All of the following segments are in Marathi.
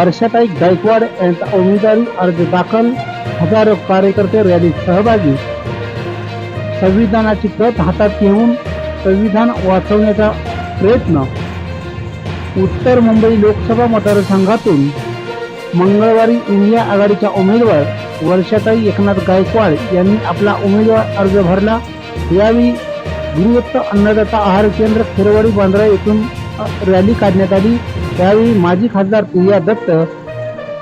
वर्षाताई गायकवाड यांचा उमेदवारी अर्ज दाखल. हजारो कार्यकर्ते रॅलीत सहभागी. संविधानाची प्रत हातात घेऊन संविधान वाचवण्याचा प्रयत्न. उत्तर मुंबई लोकसभा मतदारसंघातून मंगळवारी इंडिया आघाडीच्या उमेदवार वर्षाताई एकनाथ गायकवाड यांनी आपला उमेदवार अर्ज भरला. यावेळी गुरुदत्त अन्नदाता आहार केंद्र खेरवाडी बांद्रा येथून रॅली काढण्यात आली. त्यावेळी माजी खासदार प्रिया दत्त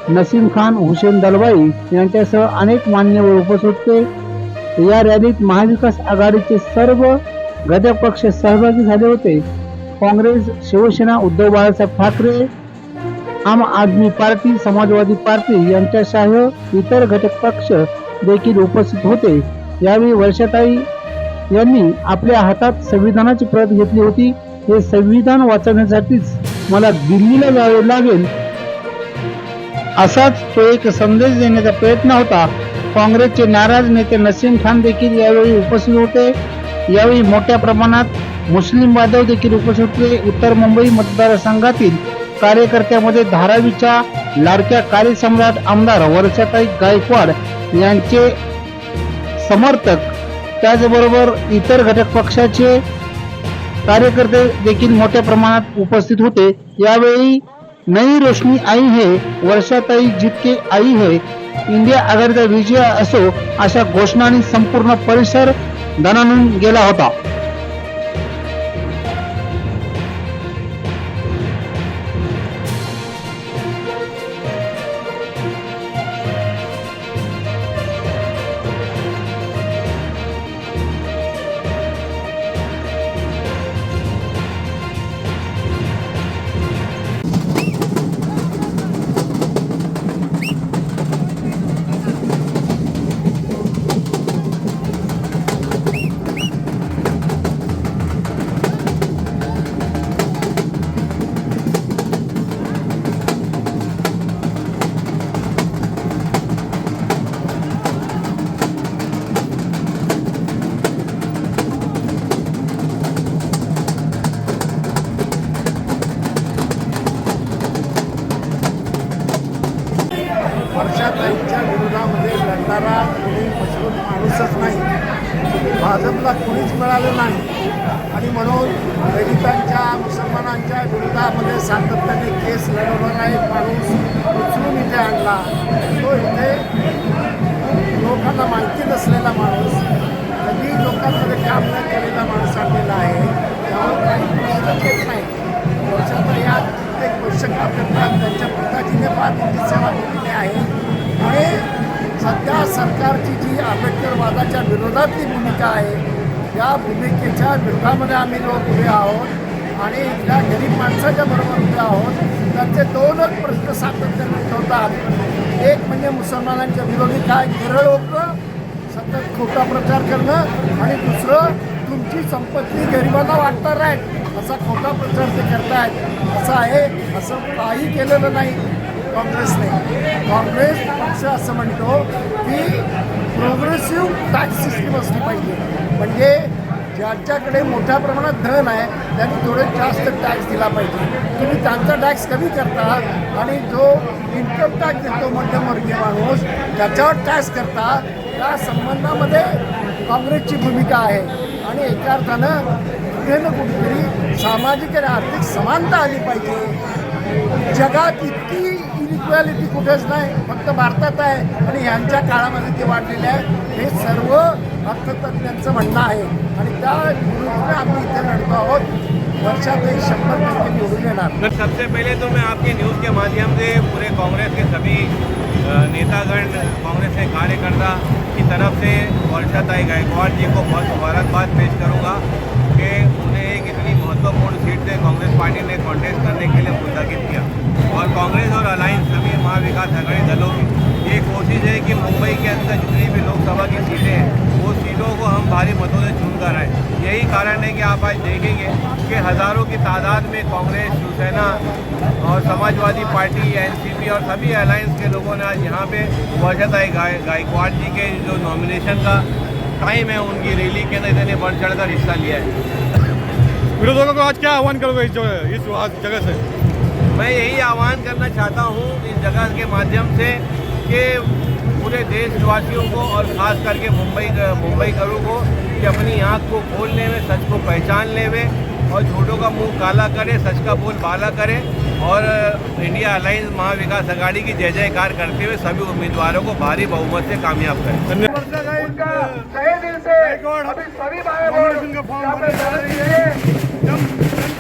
नसीम खान हुसेन दलवाई यांच्यासह अनेक मान्यवर उपस्थित होते. या रॅलीत महाविकास आघाडीचे सर्व घटक पक्ष सहभागी झाले होते. काँग्रेस शिवसेना उद्धव बाळासाहेब ठाकरे आम आदमी पार्टी समाजवादी पार्टी यांच्यासह इतर घटक पक्ष देखील उपस्थित होते. यावेळी वर्षाताई यांनी आपल्या हातात संविधानाची प्रत घेतली होती. हे संविधान वाचवण्यासाठीच मला दिल्लीला जावे लागेल. असाच तो एक संदेश देण्याचा प्रयत्न होता. काँग्रेसचे नाराज नेते नसीम खान देखील यावेळी उपस्थित होते. यावेळी मोठ्या प्रमाणात मुस्लिम बांधव देखील उपस्थित होते. उत्तर मुंबई मतदारसंघातील कार्यकर्त्यामध्ये धारावीच्या लाडक्या कार्यसम्राट आमदार वर्षाताई गायकवाड यांचे समर्थक त्याचबरोबर इतर घटक पक्षाचे कार्यकर्ते देखील मोठ्या प्रमाणात उपस्थित होते. यावेळी नई रोशनी आई हे वर्षाताई जितके आई हे इंडिया आघाडीचा विजय असो अशा घोषणाने संपूर्ण परिसर दणानून गेला होता. कोणी मजबूत माणूसच नाही. भाजपला कोणीच मिळालं नाही. आणि म्हणून दलितांच्या मुसलमानांच्या विरोधामध्ये सातत्याने केस लढवणारा एक माणूस उचलून इथे आणला. तो इथे लोकांना माहिती नसलेला माणूस कधी लोकांमध्ये काम न केलेला माणूस आणलेला आहे. त्यामुळे काही प्रश्न येत नाही. वर्षाचा या प्रत्येक वर्ष काम करतात. त्यांच्या पिताजीने फार मोठी सेवा केलेली आहे. आणि सध्या सरकारची जी आंबेडकरवादाच्या विरोधातली भूमिका आहे या भूमिकेच्या विरोधामध्ये आम्ही लोक उभे आहोत आणि ज्या गरीब माणसाच्या बरोबर उभे आहोत. त्यांचे दोनच प्रश्न सातत्याने उठवतात. एक म्हणजे मुसलमानांच्या विरोधी काय केरळ होतं सतत खोटा प्रचार करणं आणि दुसरं तुमची संपत्ती गरिबांना वाटणार आहे असा खोटा प्रचार ते करतायत. असं आहे असं काही केलेलं नाही. काँग्रेसने काँग्रेस पक्ष असं म्हणतो की प्रोग्रेसिव्ह टॅक्स सिस्टीम असली पाहिजे. म्हणजे ज्यांच्याकडे मोठ्या प्रमाणात धन आहे त्यांनी थोडे जास्त टॅक्स दिला पाहिजे. तुम्ही त्यांचा टॅक्स कमी करता आणि जो इन्कम टॅक्स देतो मध्यमवर्गीय माणूस त्याच्यावर टॅक्स करता त्या संबंधामध्ये काँग्रेसची भूमिका आहे. आणि एका अर्थानं कुठे ना कुठेतरी सामाजिक आणि आर्थिक समानता आली पाहिजे. जगात इतकी इनिक्वॅलिटी कुठेच नाही फक्त भारतात आहे आणि ह्यांच्या काळामध्ये ती वाढलेली आहे. हे सर्व अर्थतज्ञांचं म्हणणं आहे. आणि त्या विरुद्ध आम्ही इथे लढतो आहोत. वर्षातही शंभर टक्के निवडून येणार. सबसे पहले तो मैं आपके न्यूज़ के माध्यम से पूरे कांग्रेस के सभी नेतागण कांग्रेस के कार्यकर्ता की तरफ से वर्षाताई गायकवाड़ जी को बहुत मुबारकबाद पेश करूंगा कि सीट से कांग्रेस पार्टी ने कॉन्टेस्ट करने के लिए मुंतखब किया। और कांग्रेस और अलायंस सभी महाविकास आघाड़ी दलों की ये कोशिश है कि मुंबई के अंदर जितनी भी लोकसभा की सीटें हैं, वो सीटों को हम भारी मतों से चुन कर आए। यही कारण है कि आप आज देखेंगे कि हज़ारों की तादाद में कांग्रेस, शिवसेना और समाजवादी पार्टी एनसीपी और सभी अलायंस के लोगों ने आज यहाँ पे गाय, गायकवाड़ जी के जो नॉमिनेशन का टाइम है, उनकी रैली के अंदर इन्होंने बढ़ चढ़ हिस्सा लिया है। विरोधकों को आज क्या आह्वान करोगे इस जो- इस जगह से? मैं यही आह्वान करना चाहता हूँ इस जगह के माध्यम से कि पूरे देशवासियों को और ख़ास करके मुंबई मुंबई करों को कि अपनी आँख को खोल लेवे सच को पहचान लेवे और झूठों का मुँह काला करे सच का बोल बाला करे और इंडिया अलायंस महाविकास अघाड़ी की जय जयकार करते हुए सभी उम्मीदवारों को भारी बहुमत से कामयाब करें। धन्यवाद।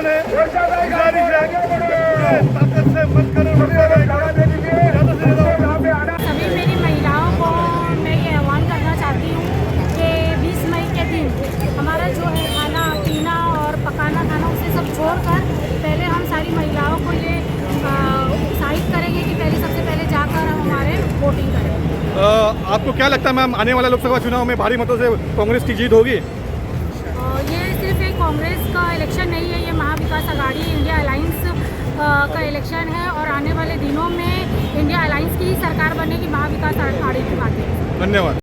निवेदन है गुजारिश है ताकत से मत करो सभी मेरी महिलाओं को मैं ये आह्वान करना चाहती हूँ कि 20 मई के दिन हमारा जो है खाना पीना और पकाना खाना उसे सब छोड़कर पहले हम सारी महिलाओं को ये उत्साहित करेंगे कि पहले सबसे पहले जाकर हम हमारे वोटिंग करें। आपको क्या लगता है मैम आने वाला लोकसभा चुनाव में भारी मतों से कांग्रेस की जीत होगी? ये सिर्फ़ एक कांग्रेस का इलेक्शन नहीं है, ये महाविकास अघाड़ी इंडिया अलायंस का इलेक्शन है और आने वाले दिनों में इंडिया अलायंस की ही सरकार बनेगी महाविकास अघाड़ी की बातें धन्यवाद।